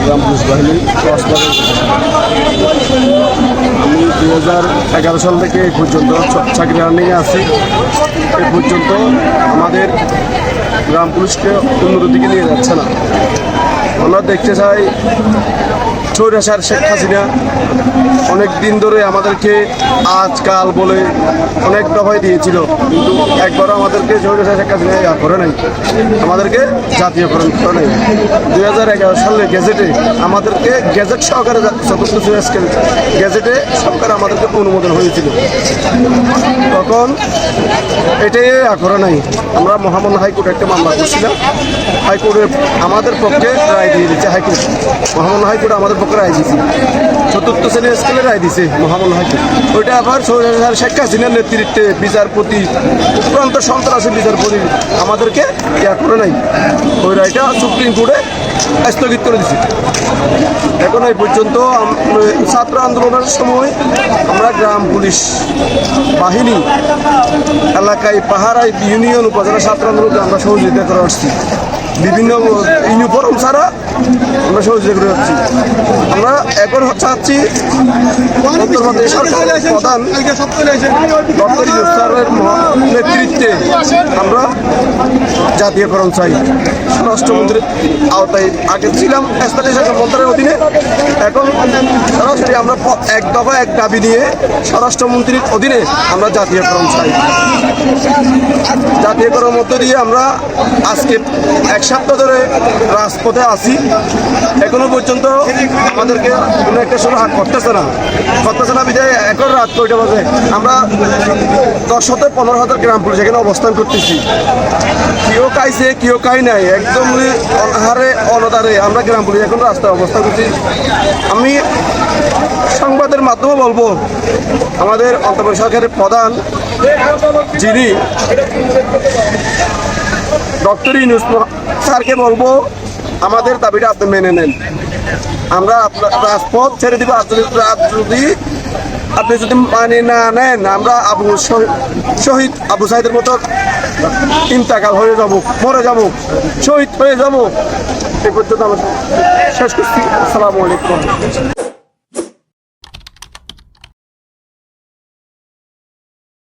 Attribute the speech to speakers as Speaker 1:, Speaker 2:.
Speaker 1: কক্সবাজার আমি দু হাজার এগারো সাল থেকে এই পর্যন্ত চাকরি রানিংয়ে আছি। এ পর্যন্ত আমাদের গ্রাম পুলিশকে অন্যদিকে দিকে নিয়ে যাচ্ছে না। আমরা দেখতে চাই চৌরাশার শেখ হাসিনা অনেক দিন ধরে আমাদেরকে আজকাল বলে অনেক দফায় দিয়েছিল। কিন্তু একবারও আমাদেরকে চৌরাশার শেখ হাসিনা ইয়া করে নাই। আমাদেরকে জাতীয়করণ করে নাই। দুই হাজার এগারো সালে গেজেটে আমাদেরকে গেজেট সহকারে চতুর্থ স্কেল গেজেটে সরকার আমাদেরকে অনুমোদন হয়েছিল। তখন এটাই করে নাই। আমরা মহামান্য হাইকোর্টে একটা মামলা করছিলাম। হাইকোর্টে আমাদের পক্ষে রায় দিয়ে দিচ্ছে হাইকোর্ট। মহামান্য হাইকোর্ট আমাদের পক্ষে রায় দিয়েছে চতুর্থ শ্রেণির স্কেলে রায় দিছে মহামান্য হাইকোর্ট ওইটা আবার শেখ হাসিনার নেতৃত্বে বিচারপতি উপরান্ত সন্ত্রাসী বিচারপতি আমাদেরকে ইয়া করে নাই। ওই রায়টা সুপ্রিম কোর্টে স্থগিত করে দিছে। এখন এই পর্যন্ত ছাত্র আন্দোলনের সময় আমরা গ্রাম পুলিশ বাহিনী এলাকায় পাহাড়ায় ইউনিয়ন উপজেলা ছাত্র আন্দোলনকে আমরা সহযোগিতা করে আসছি। বিভিন্ন ইউনিফর্ম ছাড়া আমরা সহযোগিতা করে আমরা এখন চাচ্ছি প্রধান নেতৃত্বে আমরা জাতীয়করণ চাই। স্বরাষ্ট্রমন্ত্রীর আওতায় আগে ছিলাম মন্ত্রণালয়ের অধীনে। এখন সরাসরি আমরা এক দফা এক দাবি নিয়ে স্বরাষ্ট্রমন্ত্রীর অধীনে আমরা জাতীয়করণ চাই। জাতীয়করণের মধ্য দিয়ে আমরা আজকে এক সপ্তাহ ধরে রাজপথে আছি। এখনও পর্যন্ত আমাদেরকে কোনো একটা সময় করতেছে না। করতেছে না বিধায় এখন রাত কয়টা বাজে? আমরা দশ হতে পনেরো হাজার গ্রাম পুলিশ এখানে অবস্থান করতেছি। কেউ খাইছে কেউ খাই নাই, একদম অনাহারে, অনদারে আমরা গ্রাম পুলিশ এখন রাস্তায় অবস্থান করছি। আমি সংবাদের মাধ্যমে বলব, আমাদের অন্তর্বর্তী সরকারের প্রধান যিনি ডক্টর ইউনুস স্যারকে বলব, আমাদের দাবিটা আপনি মেনে নেন। আমরা রাজপথ ছেড়ে দিব যদি আপনি যদি মানে না নেন, আমরা আবু শহীদ- শহীদ আবু সাহেদের মতো ইন্তাকাল হয়ে যাব, মরে যাব, শহীদ হয়ে যাব। এ পর্যন্ত আমরা শেষ করছি। আসসালামু আলাইকুম।